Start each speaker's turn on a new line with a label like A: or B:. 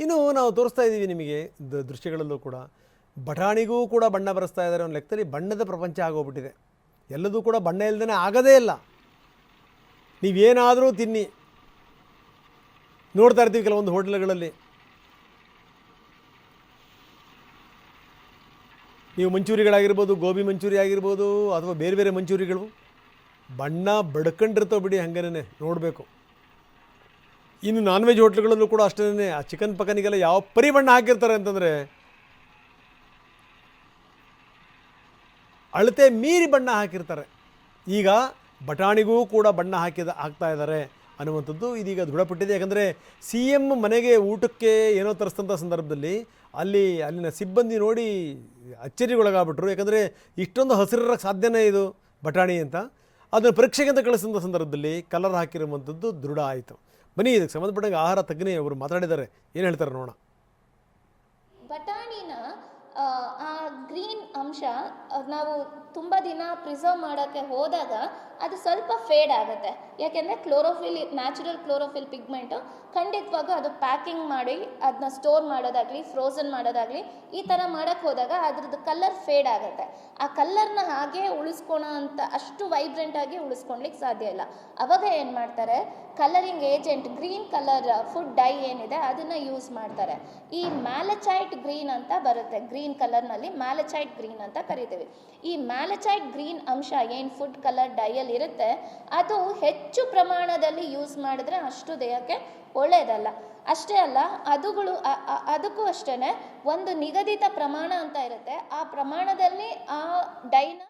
A: ಇನ್ನು ನಾವು ತೋರಿಸ್ತಾ ಇದ್ದೀವಿ ನಿಮಗೆ ದೃಶ್ಯಗಳಲ್ಲೂ ಕೂಡ. ಬಟಾಣಿಗೂ ಕೂಡ ಬಣ್ಣ ಬರೆಸ್ತಾ ಇದ್ದಾರೆ ಒಂದು ಲೆಕ್ಕದಲ್ಲಿ, ಬಣ್ಣದ ಪ್ರಪಂಚ ಆಗೋಗ್ಬಿಟ್ಟಿದೆ. ಎಲ್ಲದೂ ಕೂಡ ಬಣ್ಣ ಇಲ್ಲದೇ ಆಗದೇ ಇಲ್ಲ. ನೀವೇನಾದರೂ ತಿನ್ನಿ. ನೋಡ್ತಾ ಇರ್ತೀವಿ ಕೆಲವೊಂದು ಹೋಟೆಲ್ಗಳಲ್ಲಿ. ನೀವು ಮಂಚೂರಿಗಳಾಗಿರ್ಬೋದು, ಗೋಬಿ ಮಂಚೂರಿ ಆಗಿರ್ಬೋದು, ಅಥವಾ ಬೇರೆ ಬೇರೆ ಮಂಚೂರಿಗಳು, ಬಣ್ಣ ಬಡ್ಕೊಂಡಿರ್ತಾವೆ ಬಿಡಿ ಹಂಗೇನೆ ನೋಡಬೇಕು. ಇನ್ನು ನಾನ್ ವೆಜ್ ಹೋಟ್ಲುಗಳಲ್ಲೂ ಕೂಡ ಅಷ್ಟೇ ಆ ಚಿಕನ್ ಪಕನಿಗೆಲ್ಲ ಯಾವ ಪರಿ ಬಣ್ಣ ಹಾಕಿರ್ತಾರೆ ಅಂತಂದರೆ ಅಳತೆ ಮೀರಿ ಬಣ್ಣ ಹಾಕಿರ್ತಾರೆ. ಈಗ ಬಟಾಣಿಗೂ ಕೂಡ ಬಣ್ಣ ಹಾಕಿದ ಹಾಕ್ತಾ ಇದ್ದಾರೆ ಅನ್ನುವಂಥದ್ದು ಇದೀಗ ದೃಢಪಟ್ಟಿದೆ. ಯಾಕಂದರೆ ಸಿ ಎಂ ಮನೆಗೆ ಊಟಕ್ಕೆ ಏನೋ ತರಿಸ್ತಂಥ ಸಂದರ್ಭದಲ್ಲಿ ಅಲ್ಲಿ ಅಲ್ಲಿನ ಸಿಬ್ಬಂದಿ ನೋಡಿ ಅಚ್ಚರಿಗೊಳಗಾಗ್ಬಿಟ್ರು. ಯಾಕಂದರೆ ಇಷ್ಟೊಂದು ಹಸಿರಕ್ಕೆ ಸಾಧ್ಯನೇ ಇದು ಬಟಾಣಿ ಅಂತ. ಅದನ್ನು ಪರೀಕ್ಷೆಗೆ ಅಂತ ಕಳಿಸಿದಂಥ ಸಂದರ್ಭದಲ್ಲಿ ಕಲರ್ ಹಾಕಿರುವಂಥದ್ದು ದೃಢ ಆಯಿತು. ಬನ್ನಿ ಇದಕ್ಕೆ ಸಂಬಂಧಪಟ್ಟಂಗೆ ಆಹಾರ ತಜ್ಞೆ ಅವರು ಮಾತಾಡಿದ್ದಾರೆ. ಏನು ಹೇಳ್ತಾರೆ ನೋಡೋಣ.
B: ಬಟಾಣಿನ ಗ್ರೀನ್ ಅಂಶ ನಾವು ತುಂಬ ದಿನ ಪ್ರಿಸರ್ವ್ ಮಾಡೋಕ್ಕೆ ಹೋದಾಗ ಅದು ಸ್ವಲ್ಪ ಫೇಡ್ ಆಗುತ್ತೆ. ಯಾಕೆಂದರೆ ಕ್ಲೋರೋಫಿಲ್, ನ್ಯಾಚುರಲ್ ಕ್ಲೋರೋಫಿಲ್ ಪಿಗ್ಮೆಂಟು ಖಂಡಿತವಾಗೂ ಅದು ಪ್ಯಾಕಿಂಗ್ ಮಾಡಿ ಅದನ್ನ ಸ್ಟೋರ್ ಮಾಡೋದಾಗಲಿ ಫ್ರೋಝನ್ ಮಾಡೋದಾಗಲಿ ಈ ಥರ ಮಾಡೋಕ್ಕೆ ಹೋದಾಗ ಅದ್ರದ್ದು ಕಲರ್ ಫೇಡ್ ಆಗುತ್ತೆ. ಆ ಕಲ್ಲರ್ನ ಹಾಗೆ ಉಳಿಸ್ಕೊಳೋ ಅಂತ ಅಷ್ಟು ವೈಬ್ರೆಂಟಾಗಿ ಉಳಿಸ್ಕೊಳ್ಲಿಕ್ಕೆ ಸಾಧ್ಯ ಇಲ್ಲ. ಅವಾಗ ಏನು ಮಾಡ್ತಾರೆ? Colouring agent green colour food dye ಏನಿದೆ ಅದನ್ನು ಯೂಸ್ ಮಾಡ್ತಾರೆ. ಈ ಮ್ಯಾಲಚೈಟ್ ಗ್ರೀನ್ ಅಂತ ಬರುತ್ತೆ ಗ್ರೀನ್ ಕಲರ್ನಲ್ಲಿ ಮ್ಯಾಲಚೈಟ್ ಗ್ರೀನ್ ಅಂತ ಕರಿತೀವಿ. ಈ ಮ್ಯಾಲಚೈಟ್ ಗ್ರೀನ್ ಅಂಶ ಏನು ಫುಡ್ ಕಲರ್ ಡೈಯಲ್ಲಿ ಇರುತ್ತೆ, ಅದು ಹೆಚ್ಚು ಪ್ರಮಾಣದಲ್ಲಿ ಯೂಸ್ ಮಾಡಿದ್ರೆ ಅಷ್ಟು ದೇಹಕ್ಕೆ ಒಳ್ಳೆಯದಲ್ಲ ಅಷ್ಟೇ ಅಲ್ಲ, ಅದುಗಳು ಅದಕ್ಕೂ ಅಷ್ಟೇ ಒಂದು ನಿಗದಿತ ಪ್ರಮಾಣ ಅಂತ ಇರುತ್ತೆ. ಆ ಪ್ರಮಾಣದಲ್ಲಿ ಆ ಡೈನ